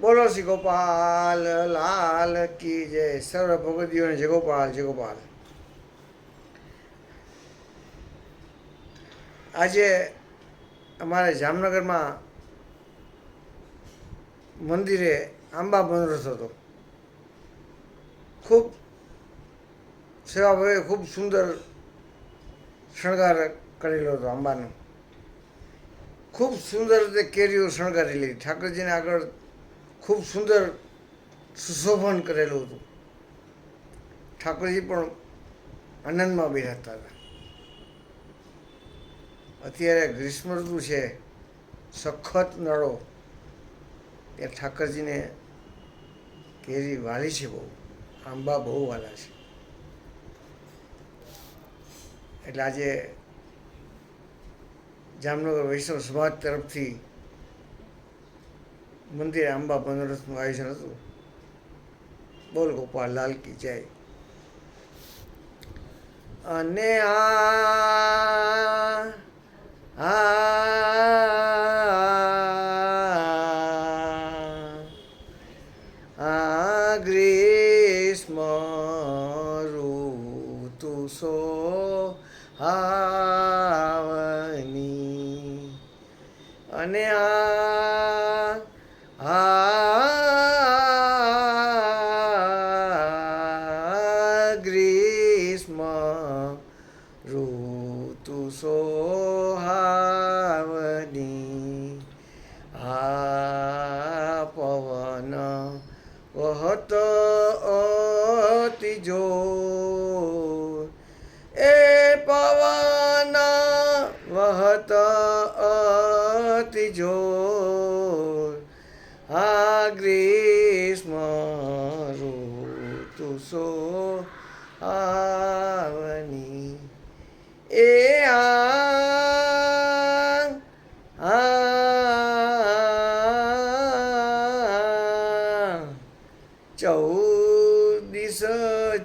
બોલો શ્રી ગોપાલ, લાલ કી જય. સર્વ ભગવદીઓને જય ગોપાલ જય ગોપાલ. આજે અમારે જામનગરમાં મંદિરે આંબા બંધરસ હતો. ખૂબ સેવાભાઈએ ખૂબ સુંદર શણગાર કરેલો હતો આંબાનો. ખૂબ સુંદર રીતે કેરીઓ શણગારેલી ઠાકોરજીને આગળ ખૂબ સુંદર સુશોભન કરેલું હતું. ઠાકોરજી પણ આનંદમાં બેઠા હતા. અત્યારે ગ્રીષ્મ ઋતુ છે, સખત નળો ત્યાં ઠાકરજીને કેરી વાલી છે બહુ, આંબા બહુ વાલા છે. એટલે આજે જામનગર વૈષ્ણવ સમાજ તરફથી મંદિરે આંબા પંદરસનું આયોજન હતું. બોલ ગોપાલ, લાલ કી જય. અને આ આ ગ્રીષ્મ ઋતુ સો હાવની. અને આ આ ગ્રીષ્મ ઋતુ ગ્રીષ્મ ઋતુ સો આવની. એ આ ચૌદિસ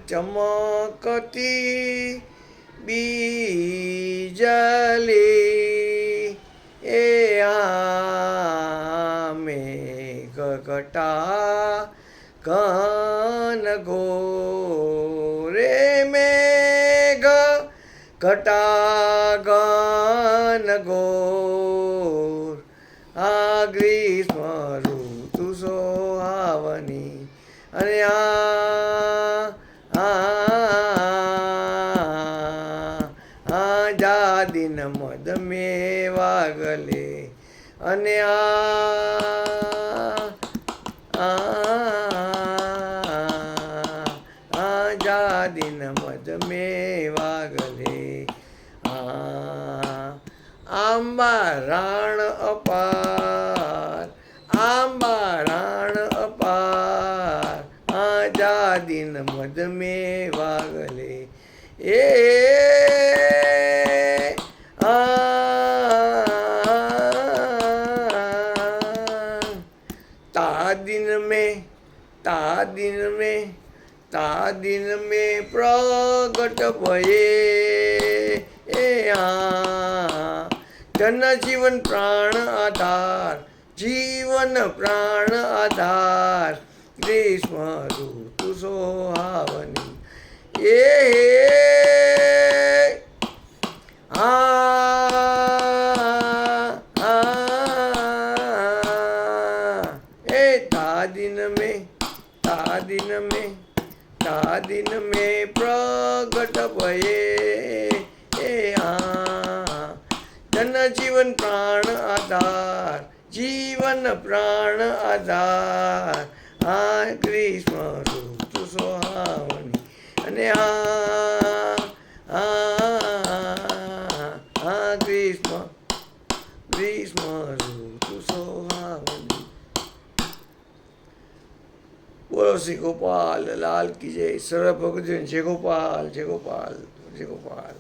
ચમકતી બીજલી. એ આ મેઘ ઘટા કન ગોરે મેઘ કટા ગાન ગોર આ ગ્રીષ્મ ઋતુ સોહાવની અને આ જાદિન મદ મેવા ગલે અને આ આ દિન મત મેવા ગલે આંબા રાણ અપાર, આંબા રાણ અપાર આઝાદીન મદ મેવા ગલે એ તા દિન મેં, તા દિન મેં તા દિન મે પ્રગટ ભયે. એ આ ધન જીવન પ્રાણ આધાર, જીવન પ્રાણ આધાર. ગ્રીષ્મ ઋતુ સોહાવની. એ હે ता दिन में प्रगट भये ए आ धन जीवन प्राण आधार जीवन प्राण આધાર આ ગ્રીષ્મ ઋતુ સોહાવની અને આ આ બોલો શ્રી ગોપાલ લાલ કી જય સર્વ ભગત જય ગોપાલ જય ગોપાલ જય ગોપાલ